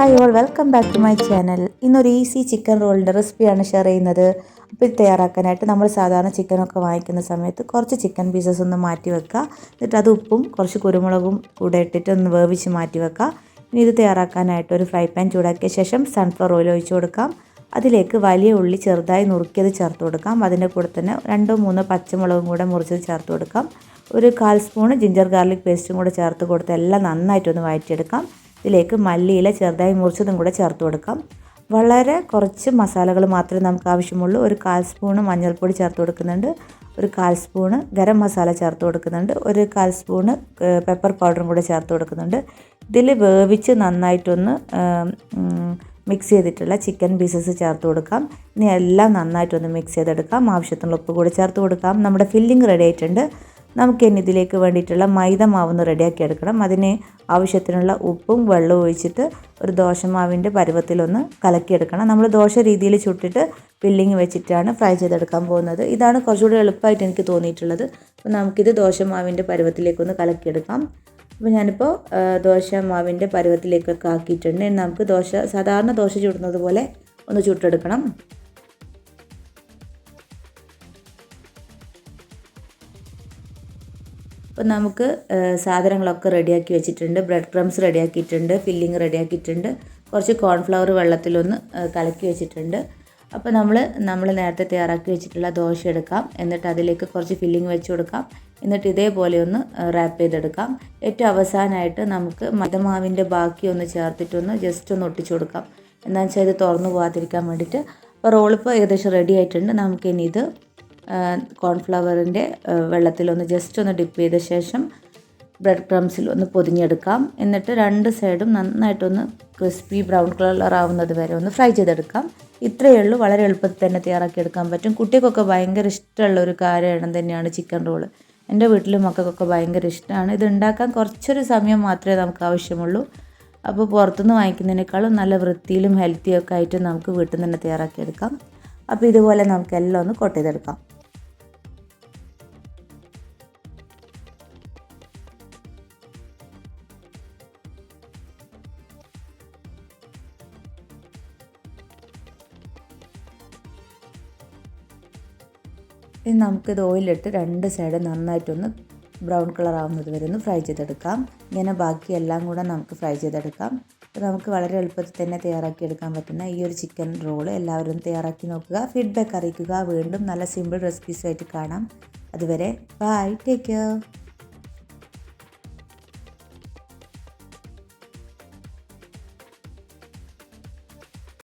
Hi all welcome back to my channel ഇന്നൊരു easy chicken റോളിന്റെ റെസിപ്പിയാണ് ഷെയർ ചെയ്യുന്നത്. അപ്പോൾ ഇത് തയ്യാറാക്കാനായിട്ട് നമ്മൾ സാധാരണ ചിക്കനൊക്കെ വാങ്ങിക്കുന്ന സമയത്ത് കുറച്ച് ചിക്കൻ പീസസ് ഒന്ന് മാറ്റി വെക്കുക. എന്നിട്ട് അത് ഉപ്പും കുറച്ച് കുരുമുളകും കൂടെ ഇട്ടിട്ട് ഒന്ന് വേവിച്ച് മാറ്റി വെക്കുക. ഇനി ഇത് തയ്യാറാക്കാനായിട്ട് ഒരു ഫ്രൈ പാൻ ചൂടാക്കിയ ശേഷം സൺഫ്ലവർ ഓയിൽ ഒഴിച്ചു കൊടുക്കാം. അതിലേക്ക് വലിയ ഉള്ളി ചെറുതായി നുറുക്കിയത് ചേർത്ത് കൊടുക്കാം. അതിന്റെ കൂടെ തന്നെ രണ്ടോ മൂന്നോ പച്ചമുളകും കൂടെ മുറിച്ചത് ചേർത്ത് കൊടുക്കാം. ഒരു കാൽ സ്പൂൺ ജിഞ്ചർ ഗാർലിക് പേസ്റ്റും കൂടെ ചേർത്ത് കൊടുത്ത് എല്ലാം നന്നായിട്ടൊന്ന് വഴറ്റിയെടുക്കാം. ഇതിലേക്ക് മല്ലിയില ചെറുതായി മുറിച്ചതും കൂടെ ചേർത്ത് കൊടുക്കാം. വളരെ കുറച്ച് മസാലകൾ മാത്രമേ നമുക്ക് ആവശ്യമുള്ളൂ. ഒരു കാൽ സ്പൂണ് മഞ്ഞൾപ്പൊടി ചേർത്ത് കൊടുക്കുന്നുണ്ട്. ഒരു കാൽ സ്പൂണ് ഗരം മസാല ചേർത്ത് കൊടുക്കുന്നുണ്ട്. ഒരു കാൽ സ്പൂണ് പെപ്പർ പൗഡറും കൂടെ ചേർത്ത് കൊടുക്കുന്നുണ്ട്. ഇതിൽ വേവിച്ച് നന്നായിട്ടൊന്ന് മിക്സ് ചെയ്തിട്ടുള്ള ചിക്കൻ പീസസ് ചേർത്ത് കൊടുക്കാം. ഇനി എല്ലാം നന്നായിട്ടൊന്ന് മിക്സ് ചെയ്തെടുക്കാം. ആവശ്യത്തിനുള്ള ഉപ്പ് കൂടെ ചേർത്ത് കൊടുക്കാം. നമ്മുടെ ഫില്ലിംഗ് റെഡി ആയിട്ടുണ്ട്. നമുക്ക് ഇനി ഇതിലേക്ക് വേണ്ടിയിട്ടുള്ള മൈദ മാവൊന്ന് റെഡിയാക്കി എടുക്കണം. അതിന് ആവശ്യത്തിനുള്ള ഉപ്പും വെള്ളവും ഒഴിച്ചിട്ട് ഒരു ദോശമാവിന്റെ പരുവത്തിലൊന്ന് കലക്കിയെടുക്കണം. നമ്മൾ ദോശ രീതിയിൽ ചുട്ടിട്ട് ഫില്ലിങ് വെച്ചിട്ടാണ് ഫ്രൈ ചെയ്തെടുക്കാൻ പോകുന്നത്. ഇതാണ് കുറച്ചുകൂടി എളുപ്പമായിട്ട് എനിക്ക് തോന്നിയിട്ടുള്ളത്. അപ്പോൾ നമുക്കിത് ദോശമാവിന്റെ പരുവത്തിലേക്കൊന്ന് കലക്കിയെടുക്കാം. അപ്പോൾ ഞാനിപ്പോൾ ദോശ മാവിന്റെ പരുവത്തിലേക്കൊക്കെ ആക്കിയിട്ടുണ്ട്. നമുക്ക് ദോശ സാധാരണ ദോശ ചുടുന്നത് പോലെ ഒന്ന് ചുട്ടെടുക്കണം. അപ്പോൾ നമുക്ക് സാധനങ്ങളൊക്കെ റെഡിയാക്കി വെച്ചിട്ടുണ്ട്. ബ്രെഡ് ക്രംസ് റെഡിയാക്കിയിട്ടുണ്ട്. ഫില്ലിങ് റെഡിയാക്കിയിട്ടുണ്ട്. കുറച്ച് കോൺഫ്ലവർ വെള്ളത്തിലൊന്ന് കലക്കി വെച്ചിട്ടുണ്ട്. അപ്പോൾ നമ്മൾ നമ്മൾ നേരത്തെ തയ്യാറാക്കി വെച്ചിട്ടുള്ള ദോശ എടുക്കാം. എന്നിട്ട് അതിലേക്ക് കുറച്ച് ഫില്ലിങ് വെച്ച് കൊടുക്കാം. എന്നിട്ട് ഇതേപോലെ ഒന്ന് റാപ്പ് ചെയ്തെടുക്കാം. ഏറ്റവും അവസാനമായിട്ട് നമുക്ക് മതമാവിന്റെ ബാക്കി ഒന്ന് ചേർത്തിട്ടൊന്ന് ജസ്റ്റ് ഒന്ന് ഒട്ടിച്ചു കൊടുക്കാം. എന്താണെന്ന് വെച്ചാൽ ഇത് തുറന്നു പോകാതിരിക്കാൻ വേണ്ടിയിട്ട്. അപ്പോൾ റോളിപ്പോൾ ഏകദേശം റെഡി ആയിട്ടുണ്ട്. നമുക്കിനി ഇത് കോൺഫ്ലവറിന്റെ വെള്ളത്തിലൊന്ന് ജസ്റ്റ് ഒന്ന് ഡിപ്പ് ചെയ്ത ശേഷം ബ്രെഡ് ക്രംസിൽ ഒന്ന് പൊതിഞ്ഞെടുക്കാം. എന്നിട്ട് രണ്ട് സൈഡും നന്നായിട്ടൊന്ന് ക്രിസ്പി ബ്രൗൺ കളർ ആവുന്നത് വരെ ഒന്ന് ഫ്രൈ ചെയ്തെടുക്കാം. ഇത്രയേ ഉള്ളൂ. വളരെ എളുപ്പത്തിൽ തന്നെ തയ്യാറാക്കി എടുക്കാൻ പറ്റും. കുട്ടികൾക്കൊക്കെ ഭയങ്കര ഇഷ്ടമുള്ള ഒരു കാര്യമാണ് തന്നെയാണ് ചിക്കൻ റോൾ എന്റെ വീട്ടിലും മക്കൾക്കൊക്കെ ഭയങ്കര ഇഷ്ടമാണ്. ഇത് ഉണ്ടാക്കാൻ കുറച്ചൊരു സമയം മാത്രമേ നമുക്ക് ആവശ്യമുള്ളൂ. അപ്പോൾ പുറത്തുനിന്ന് വാങ്ങിക്കുന്നതിനേക്കാളും നല്ല വൃത്തിയിലും ഹെൽത്തിയൊക്കെ ആയിട്ട് നമുക്ക് വീട്ടിൽ നിന്ന് തന്നെ തയ്യാറാക്കിയെടുക്കാം. അപ്പോൾ ഇതുപോലെ നമുക്ക് എല്ലാം ഒന്ന് കൊട്ട് ചെയ്തെടുക്കാം. ഇനി നമുക്കിത് ഓയിലിട്ട് രണ്ട് സൈഡ് നന്നായിട്ടൊന്ന് ബ്രൗൺ കളർ ആവുന്നത് വരെ ഒന്ന് ഫ്രൈ ചെയ്തെടുക്കാം. ഇങ്ങനെ ബാക്കി എല്ലാം കൂടെ നമുക്ക് ഫ്രൈ ചെയ്തെടുക്കാം. നമുക്ക് വളരെ എളുപ്പത്തിൽ തന്നെ തയ്യാറാക്കി എടുക്കാൻ പറ്റുന്ന ഈ ഒരു ചിക്കൻ റോൾ എല്ലാവരും തയ്യാറാക്കി നോക്കുക. ഫീഡ്ബാക്ക് അറിയിക്കുക. വീണ്ടും നല്ല സിമ്പിൾ റെസിപ്പീസുമായിട്ട് കാണാം. അതുവരെ ബൈ. Take care.